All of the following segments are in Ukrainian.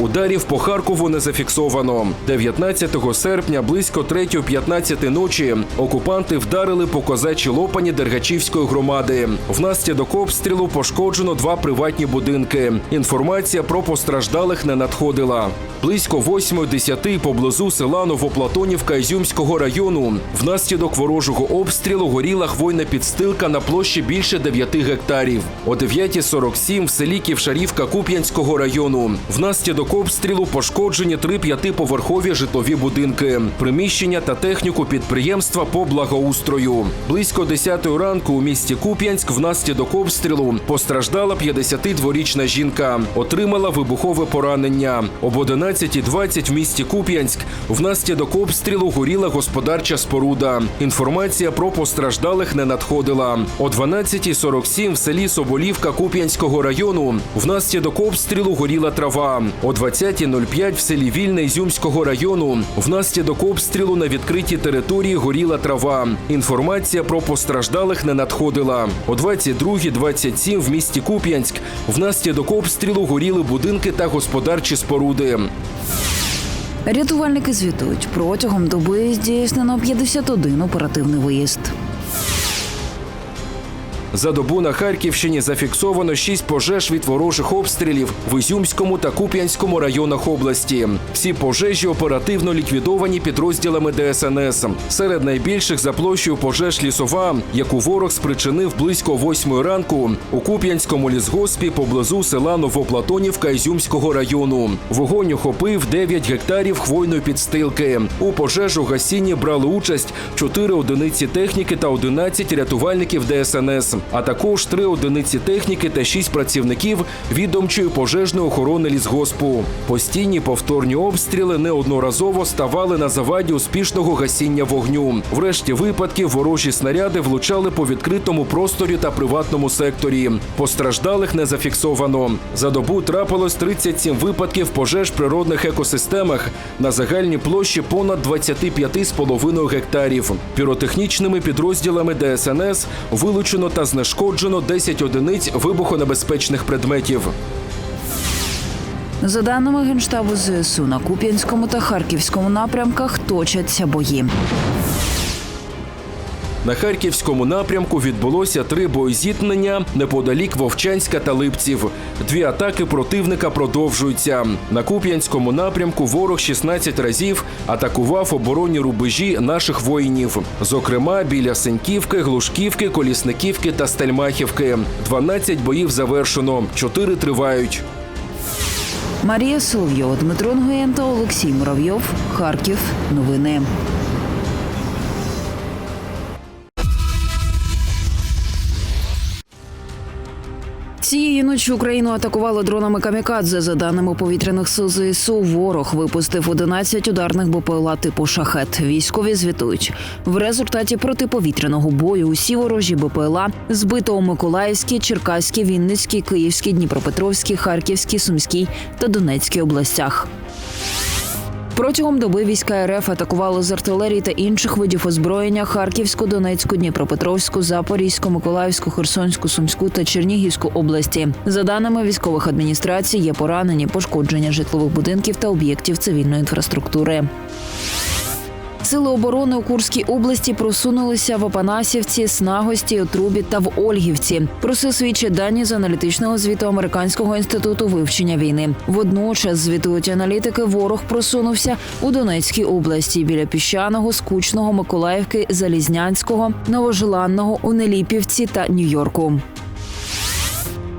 Ударів по Харкову не зафіксовано. 19 серпня близько 3.15 ночі окупанти вдарили по козачій лопані Дергачівської громади. Внаслідок обстрілу пошкоджено два приватні будинки. Інформація про постраждалих не надходила. Близько 8.10 поблизу села Новоплатонівка Ізюмського району. Внаслідок ворожого обстрілу горіла хвойна підстилка на площі більше 9 гектарів. О 9.47 в селі Ківшарівка Куп'янського району. Внаслідок обстрілу пошкоджені три п'ятиповерхові житлові будинки, приміщення та техніку підприємства по благоустрою. Близько 10 ранку у місті Куп'янськ внаслідок обстрілу постраждала 52-річна жінка. Отримала вибухове поранення. Об 11.20 в місті Куп'янськ внаслідок обстрілу горіла господарча споруда. Інформація про постраждалих не надходила. О 12.47 в селі Соболівка Куп'янського району внаслідок обстрілу горіла трава. О 20.05 в селі Вільне Ізюмського району внаслідок обстрілу на відкритій території горіла трава. Інформація про постраждалих не надходила. О 22.27 в місті Куп'янськ внаслідок обстрілу горіли будинки та господарчі споруди. Рятувальники звітують, протягом доби здійснено 51 оперативний виїзд. За добу на Харківщині зафіксовано шість пожеж від ворожих обстрілів в Ізюмському та Куп'янському районах області. Всі пожежі оперативно ліквідовані підрозділами ДСНС. Серед найбільших за площею пожеж лісова, яку ворог спричинив близько восьмої ранку у Куп'янському лісгоспі поблизу села Новоплатонівка Ізюмського району. Вогонь охопив 9 гектарів хвойної підстилки. У пожежу гасінні брали участь 4 одиниці техніки та 11 рятувальників ДСНС а також три одиниці техніки та шість працівників відомчої пожежної охорони лісгоспу. Постійні повторні обстріли неодноразово ставали на заваді успішного гасіння вогню. Врешті випадків ворожі снаряди влучали по відкритому просторі та приватному секторі. Постраждалих не зафіксовано. За добу трапилось 37 випадків пожеж природних екосистемах на загальній площі понад 25,5 гектарів. Піротехнічними підрозділами ДСНС вилучено та знешкоджено 10 одиниць вибухонебезпечних предметів. За даними Генштабу ЗСУ, на Куп'янському та Харківському напрямках точаться бої. На харківському напрямку відбулося три боєзіткнення неподалік Вовчанська та Липців. Дві атаки противника продовжуються. На Куп'янському напрямку ворог 16 разів атакував оборонні рубежі наших воїнів. Зокрема, біля Сеньківки, Глушківки, Колісниківки та Стельмахівки. 12 боїв завершено, 4 тривають. Марія Соловйова, Дмитро Нгоєн Олексій Муравйов. Харків. Новини. Цієї ночі Україну атакували дронами камікадзе. За даними повітряних сил ЗСУ, ворог випустив 11 ударних БПЛА типу шахет. Військові звітують в результаті протиповітряного бою. Усі ворожі БПЛА збито у Миколаївській, Черкаській, Вінницькій, Київській, Дніпропетровській, Харківській, Сумській та Донецькій областях. Протягом доби війська РФ атакували з артилерії та інших видів озброєння Харківську, Донецьку, Дніпропетровську, Запорізьку, Миколаївську, Херсонську, Сумську та Чернігівську області. За даними військових адміністрацій, є поранені, пошкодження житлових будинків та об'єктів цивільної інфраструктури. Сили оборони у Курській області просунулися в Апанасівці, Снагості, Отрубі та в Ольгівці. Про це свідчать дані з аналітичного звіту Американського інституту вивчення війни. Водночас звітують аналітики, ворог просунувся у Донецькій області біля піщаного, скучного, Миколаївки, Залізнянського, Новожеланного, у Неліпівці та Нью-Йорку.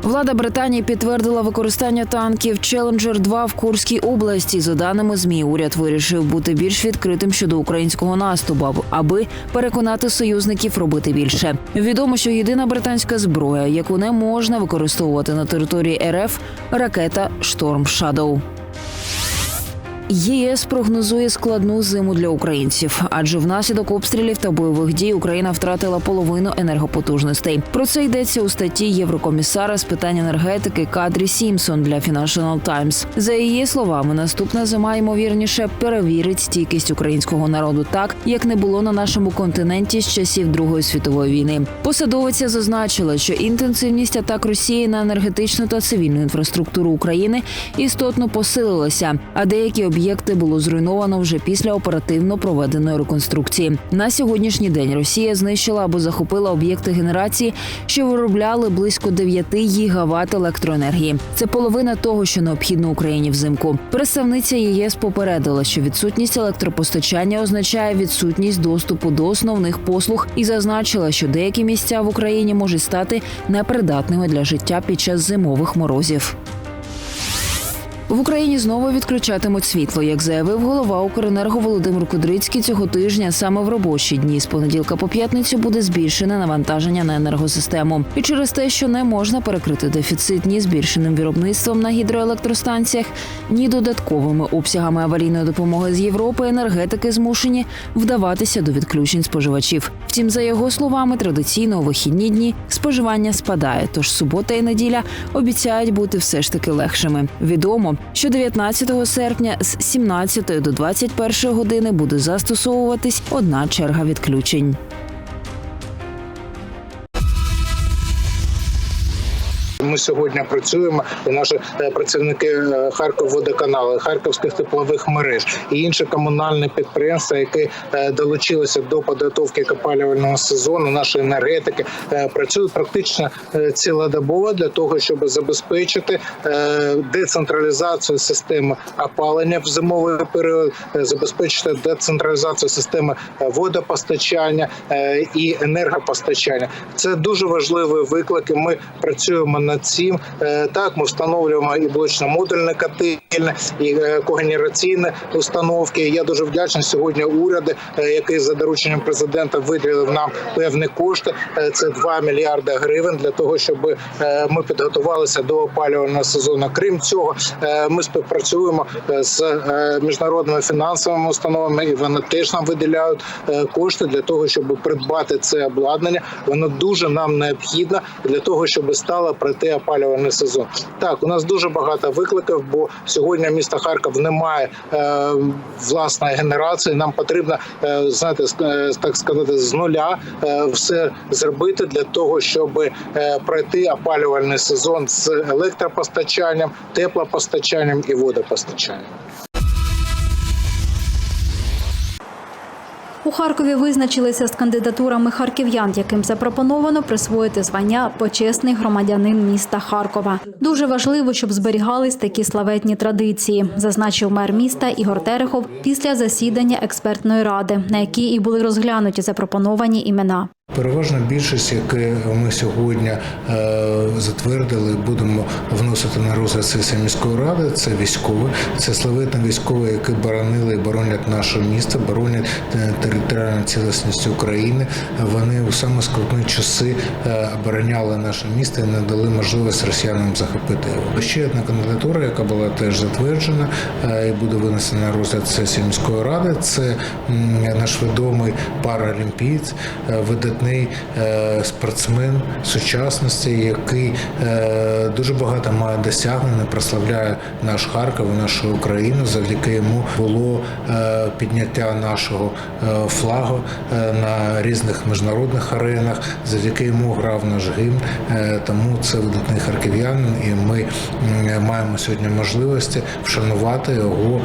Влада Британії підтвердила використання танків Челенджер 2 в Курській області. За даними змі, уряд вирішив бути більш відкритим щодо українського наступу, аби переконати союзників робити більше. Відомо, що єдина британська зброя, яку не можна використовувати на території РФ, ракета Шторм Шадоу. ЄС прогнозує складну зиму для українців, адже внаслідок обстрілів та бойових дій Україна втратила половину енергопотужностей. Про це йдеться у статті Єврокомісара з питань енергетики Кадрі Сімсон для Financial Times. За її словами, наступна зима ймовірніше перевірить стійкість українського народу так, як не було на нашому континенті з часів Другої світової війни. Посадовиця зазначила, що інтенсивність атак Росії на енергетичну та цивільну інфраструктуру України істотно посилилася, а деякі об'єкти було зруйновано вже після оперативно проведеної реконструкції. На сьогоднішній день Росія знищила або захопила об'єкти генерації, що виробляли близько 9 гігават електроенергії. Це половина того, що необхідно Україні взимку. Представниця ЄС попередила, що відсутність електропостачання означає відсутність доступу до основних послуг і зазначила, що деякі місця в Україні можуть стати непридатними для життя під час зимових морозів. В Україні знову відключатимуть світло, як заявив голова Укренерго Володимир Кудрицький цього тижня. Саме в робочі дні з понеділка по п'ятницю буде збільшене навантаження на енергосистему. І через те, що не можна перекрити дефіцит ні збільшеним виробництвом на гідроелектростанціях, ні додатковими обсягами аварійної допомоги з Європи, енергетики змушені вдаватися до відключень споживачів. Втім, за його словами, традиційно у вихідні дні споживання спадає. Тож субота і неділя обіцяють бути все ж таки легшими. Відомо, що 19 серпня з 17 до 21 години буде застосовуватись одна черга відключень. Ми сьогодні працюємо, і наші е, працівники е, Харківводоканалу, Харківських теплових мереж і інші комунальні підприємства, які е, долучилися до підготовки опалювального сезону, нашої енергетики, працюють практично цілодобово для того, щоб забезпечити децентралізацію системи опалення в зимовий період, забезпечити децентралізацію системи водопостачання і енергопостачання. Це дуже важливі виклики. Ми працюємо над цим. Е, Так, ми встановлюємо і блочно-модульне котельне, і е, когенераційні установки. Я дуже вдячний сьогодні уряду, е, який за дорученням президента виділив нам певні кошти. Е, Це 2 мільярди гривень для того, щоб ми підготувалися до опалювального сезону. Крім цього, ми співпрацюємо з міжнародними фінансовими установами, і вони теж нам виділяють кошти для того, щоб придбати це обладнання. Воно дуже нам необхідно для того, щоб стало пройти опалювальний сезон. Так, у нас дуже багато викликів, бо сьогодні місто Харків немає е, власної генерації. Нам потрібно е, знаєте, е, так сказати, з нуля все зробити для того, щоб пройти опалювальний сезон з електропостачанням, теплопостачанням і водопостачанням. У Харкові визначилися з кандидатурами харків'ян, яким запропоновано присвоїти звання почесний громадянин міста Харкова. Дуже важливо, щоб зберігались такі славетні традиції, зазначив мер міста Ігор Терехов після засідання експертної ради, на якій і були розглянуті запропоновані імена. Переважна більшість, яке ми сьогодні е, затвердили, будемо вносити на розгляд сесії міської ради. Це військові, це славетні військові, які боронили і боронять наше місто, боронять е, територіальну цілісність України. Вони у саме скрутні часи е, обороняли наше місто і не дали можливість росіянам захопити його. Ще одна кандидатура, яка була теж затверджена і буде винесена на розгляд сесії міської ради. Це наш відомий паралімпієць, е, видатний е, спортсмен сучасності, який е, дуже багато має досягнень, прославляє наш Харків, нашу Україну. Завдяки йому було е, підняття нашого флагу на різних міжнародних аренах. Завдяки йому грав наш гімн. Тому це видатний харків'янин, і ми маємо сьогодні можливості вшанувати його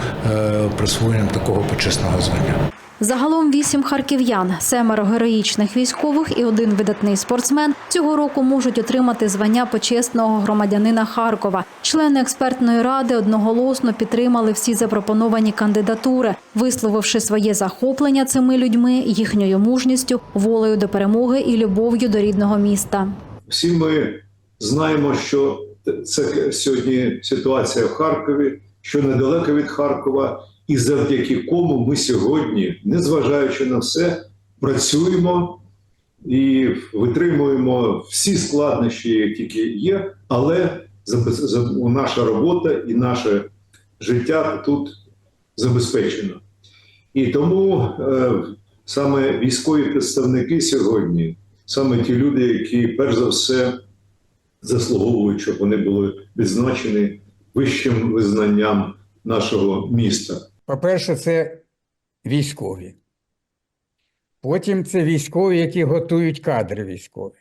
присвоєнням такого почесного звання. Загалом вісім харків'ян, семеро героїчних військових і один видатний спортсмен цього року можуть отримати звання почесного громадянина Харкова. Члени експертної ради одноголосно підтримали всі запропоновані кандидатури, висловивши своє захоплення цими людьми, їхньою мужністю, волею до перемоги і любов'ю до рідного міста. Всі ми знаємо, що це сьогодні ситуація в Харкові, що недалеко від Харкова, і завдяки кому ми сьогодні, незважаючи на все, працюємо і витримуємо всі складнощі, які тільки є, але наша робота і наше життя тут забезпечено. І тому е, саме військові представники сьогодні, саме ті люди, які перш за все заслуговують, щоб вони були відзначені вищим визнанням нашого міста. По-перше, це військові. Потім це військові, які готують кадри військові.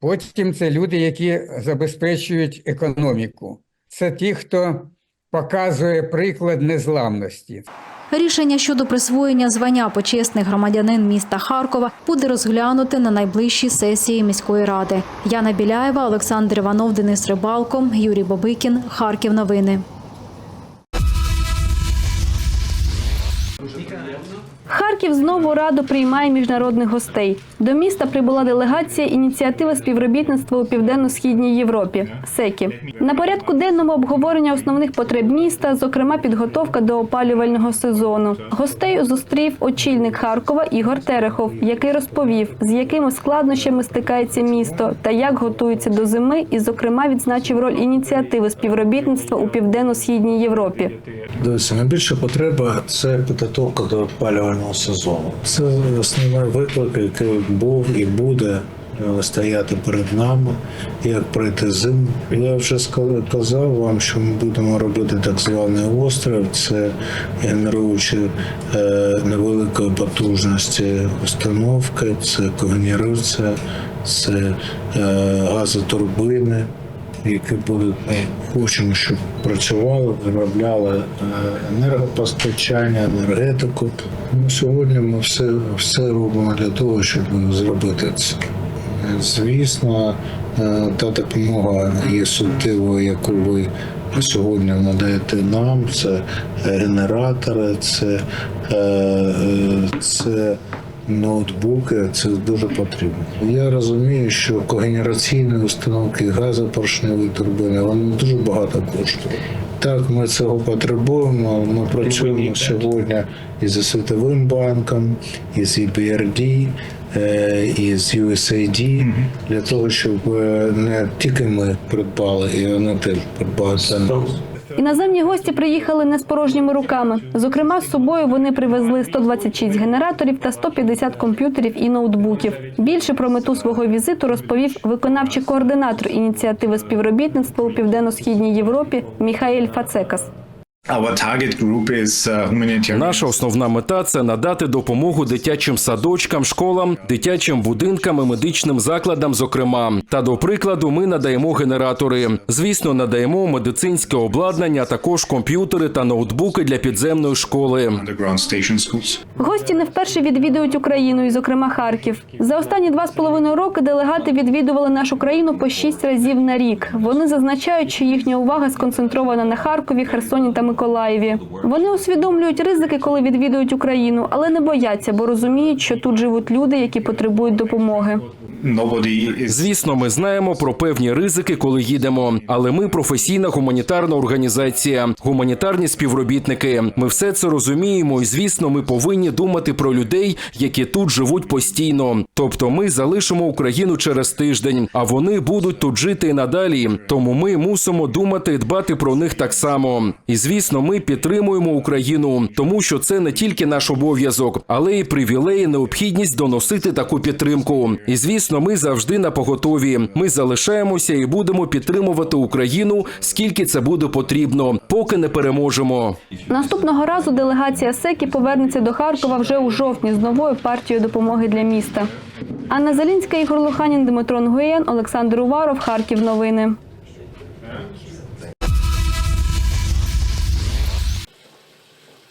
Потім це люди, які забезпечують економіку. Це ті, хто показує приклад незламності. Рішення щодо присвоєння звання почесний громадянин міста Харкова буде розглянуте на найближчій сесії міської ради. Яна Біляєва, Олександр Іванов, Денис Рибалко, Юрій Бобикін. Харків. Новини. Харків знову радо приймає міжнародних гостей. До міста прибула делегація ініціативи співробітництва у південно-східній Європі СЕКІ. На порядку денному обговорення основних потреб міста, зокрема підготовка до опалювального сезону. Гостей зустрів очільник Харкова Ігор Терехов, який розповів, з якими складнощами стикається місто та як готується до зими, і, зокрема, відзначив роль ініціативи співробітництва у південно-східній Європі. Дивіться, найбільша потреба це підготовка до опалювального сезону. Це основний виклик, який був і буде е, стояти перед нами, як пройти зиму. Я вже казав вам, що ми будемо робити так званий острів. Це генеруючи е, невеликої потужності установки, це когенерація, це е, газотурбини які будуть ми хочемо, щоб працювали, виробляли е, енергопостачання, енергетику. Ну, сьогодні ми все, все робимо для того, щоб зробити це. Е, Звісно, е, та допомога є суттєвою, яку ви сьогодні надаєте нам. Це генератори, це, е, е, це ноутбуки, це дуже потрібно. Я розумію, що когенераційні установки, газопоршневі турбини, вони дуже багато коштують. Так, ми цього потребуємо. Ми працюємо сьогодні і з Світовим банком, і з EBRD, е, і з USAID, для того, щоб е, не тільки ми придбали, і вони теж придбали. Іноземні гості приїхали не з порожніми руками. Зокрема, з собою вони привезли 126 генераторів та 150 комп'ютерів і ноутбуків. Більше про мету свого візиту розповів виконавчий координатор ініціативи співробітництва у південно-східній Європі Міхаель Фацекас. Uh. Наша основна мета це надати допомогу дитячим садочкам, школам, дитячим будинкам і медичним закладам. Зокрема, та до прикладу, ми надаємо генератори. Звісно, надаємо медицинське обладнання, а також комп'ютери та ноутбуки для підземної школи. Гості не вперше відвідують Україну, і, зокрема, Харків. За останні два з половиною роки делегати відвідували нашу країну по шість разів на рік. Вони зазначають, що їхня увага сконцентрована на Харкові, Херсоні та Миколаєві. Вони усвідомлюють ризики, коли відвідують Україну, але не бояться, бо розуміють, що тут живуть люди, які потребують допомоги. Звісно, ми знаємо про певні ризики, коли їдемо. Але ми професійна гуманітарна організація, гуманітарні співробітники. Ми все це розуміємо, і звісно, ми повинні думати про людей, які тут живуть постійно. Тобто, ми залишимо Україну через тиждень, а вони будуть тут жити і надалі. Тому ми мусимо думати і дбати про них так само. І звісно, ми підтримуємо Україну, тому що це не тільки наш обов'язок, але й привілей, і необхідність доносити таку підтримку. І звісно, ми завжди на поготові. Ми залишаємося і будемо підтримувати Україну, скільки це буде потрібно, поки не переможемо. Наступного разу делегація СЕКІ повернеться до Харкова вже у жовтні з новою партією допомоги для міста. Анна Залінська, Ігор Луханін, Дмитро Нгуєн, Олександр Уваров, Харків. Новини.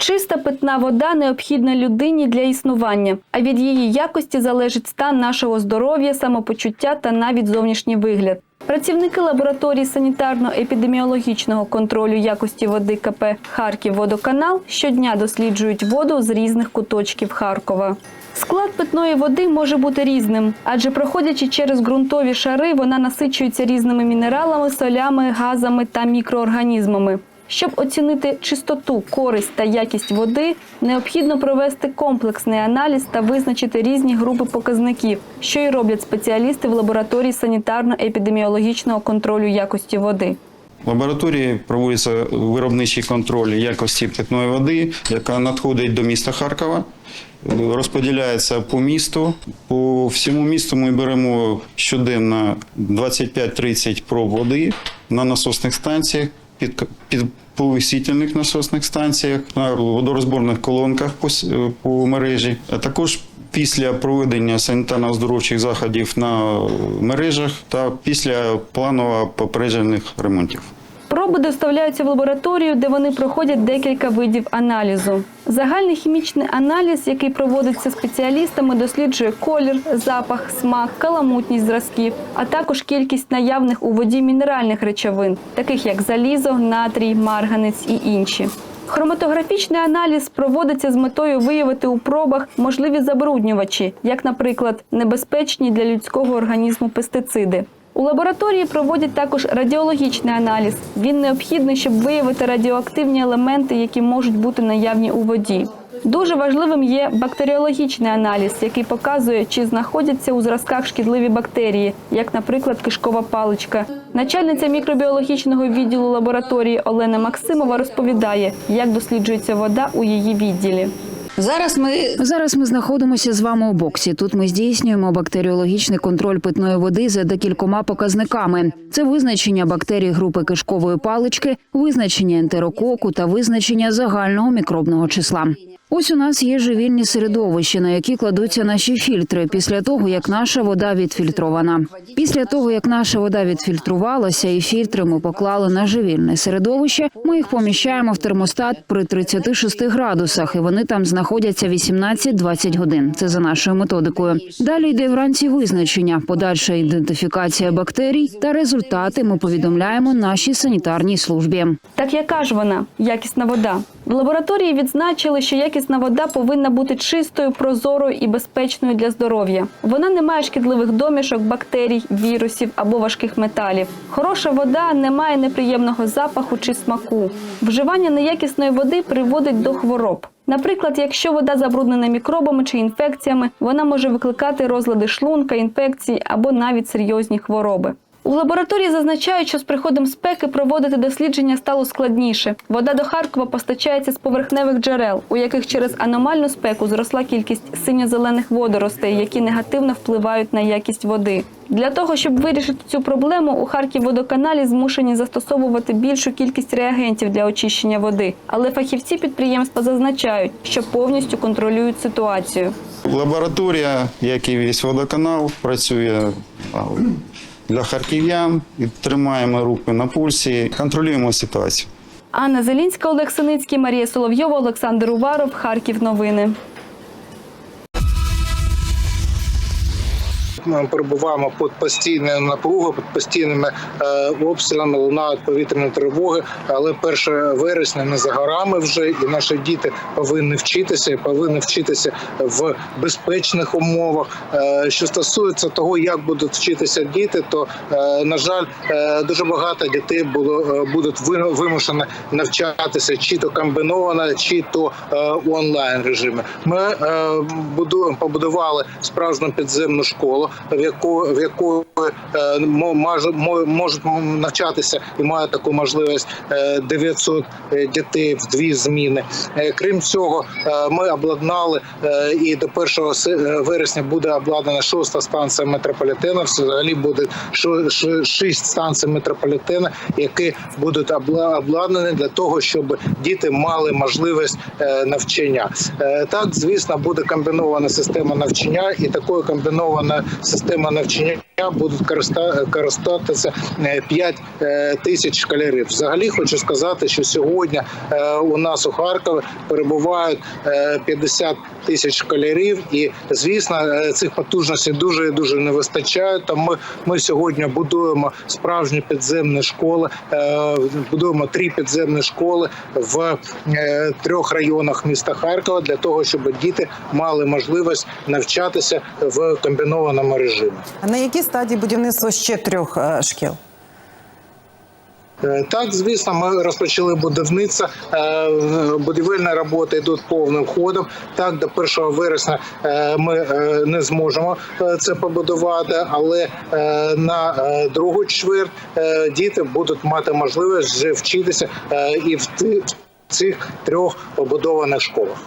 Чиста питна вода необхідна людині для існування, а від її якості залежить стан нашого здоров'я, самопочуття та навіть зовнішній вигляд. Працівники лабораторії санітарно-епідеміологічного контролю якості води КП Харків Водоканал щодня досліджують воду з різних куточків Харкова. Склад питної води може бути різним, адже проходячи через ґрунтові шари, вона насичується різними мінералами, солями, газами та мікроорганізмами. Щоб оцінити чистоту, користь та якість води, необхідно провести комплексний аналіз та визначити різні групи показників, що й роблять спеціалісти в лабораторії санітарно-епідеміологічного контролю якості води. В лабораторії проводиться виробничий контроль якості питної води, яка надходить до міста Харкова. Розподіляється по місту. По всьому місту ми беремо щоденно 25-30 проб води на насосних станціях, під, під повисительних насосних станціях, на водорозборних колонках по, по мережі. А також після проведення санітарно-оздоровчих заходів на мережах та після планово попереджених ремонтів. Проби доставляються в лабораторію, де вони проходять декілька видів аналізу. Загальний хімічний аналіз, який проводиться спеціалістами, досліджує колір, запах, смак, каламутність зразків, а також кількість наявних у воді мінеральних речовин, таких як залізо, натрій, марганець і інші. Хроматографічний аналіз проводиться з метою виявити у пробах можливі забруднювачі, як, наприклад, небезпечні для людського організму пестициди. У лабораторії проводять також радіологічний аналіз. Він необхідний, щоб виявити радіоактивні елементи, які можуть бути наявні у воді. Дуже важливим є бактеріологічний аналіз, який показує, чи знаходяться у зразках шкідливі бактерії, як, наприклад, кишкова паличка. Начальниця мікробіологічного відділу лабораторії Олена Максимова розповідає, як досліджується вода у її відділі. Зараз ми зараз ми знаходимося з вами у боксі. Тут ми здійснюємо бактеріологічний контроль питної води за декількома показниками: це визначення бактерій групи кишкової палички, визначення ентерококу та визначення загального мікробного числа. Ось у нас є живільні середовища, на які кладуться наші фільтри після того, як наша вода відфільтрована. Після того, як наша вода відфільтрувалася, і фільтри ми поклали на живільне середовище, ми їх поміщаємо в термостат при 36 градусах, і вони там знаходяться 18-20 годин. Це за нашою методикою. Далі йде вранці визначення, подальша ідентифікація бактерій та результати ми повідомляємо нашій санітарній службі. Так яка ж вона якісна вода? В лабораторії відзначили, що якісна вода повинна бути чистою, прозорою і безпечною для здоров'я. Вона не має шкідливих домішок, бактерій, вірусів або важких металів. Хороша вода не має неприємного запаху чи смаку. Вживання неякісної води приводить до хвороб. Наприклад, якщо вода забруднена мікробами чи інфекціями, вона може викликати розлади шлунка, інфекції або навіть серйозні хвороби. У лабораторії зазначають, що з приходом спеки проводити дослідження стало складніше. Вода до Харкова постачається з поверхневих джерел, у яких через аномальну спеку зросла кількість синьо-зелених водоростей, які негативно впливають на якість води. Для того, щоб вирішити цю проблему, у Харківводоканалі змушені застосовувати більшу кількість реагентів для очищення води. Але фахівці підприємства зазначають, що повністю контролюють ситуацію. Лабораторія, як і весь водоканал, працює для харків'ян, тримаємо руки на пульсі, контролюємо ситуацію. Анна Зелінська, Олег Синицький, Марія Соловйова, Олександр Уваров, Харків. Новини. Ми перебуваємо під постійною напругою, під постійними е, обстрілами, лунають повітряні тривоги. Але 1 вересня не за горами вже, і наші діти повинні вчитися і повинні вчитися в безпечних умовах. Е, що стосується того, як будуть вчитися діти, то е, на жаль, дуже багато дітей було будуть ви- вимушені навчатися чи то комбіновано, чи то онлайн режимі. Ми буду- побудували справжню підземну школу, в яку в яку е, можуть навчатися і мають таку можливість е, 900 дітей в дві зміни. Е, Крім цього, е, ми обладнали е, і до 1 се- е, вересня буде обладнана шоста станція метрополітену. Взагалі буде шість станцій метрополітену, які будуть обладнані для того, щоб діти мали можливість е, навчання. Е, Так, звісно, буде комбінована система навчання, і такою комбінованою системою навчання будуть користа- користатися 5 тисяч школярів. Взагалі хочу сказати, що сьогодні е, у нас у Харкові перебувають е, 50 тисяч школярів, і звісно, е, цих потужностей дуже і дуже не вистачає. Тому ми, ми сьогодні будуємо справжні підземні школи, е, будуємо три підземні школи в е, трьох районах міста Харкова для того, щоб діти мали можливість навчатися в комбінованому режимі. На якій стадії будівництво ще трьох е, шкіл? Е, Так, звісно, ми розпочали будівництво. Е, Будівельні роботи йдуть повним ходом. Так, до 1 вересня ми не зможемо це побудувати, але на другу чверть діти будуть мати можливість вже вчитися і в цих трьох побудованих школах.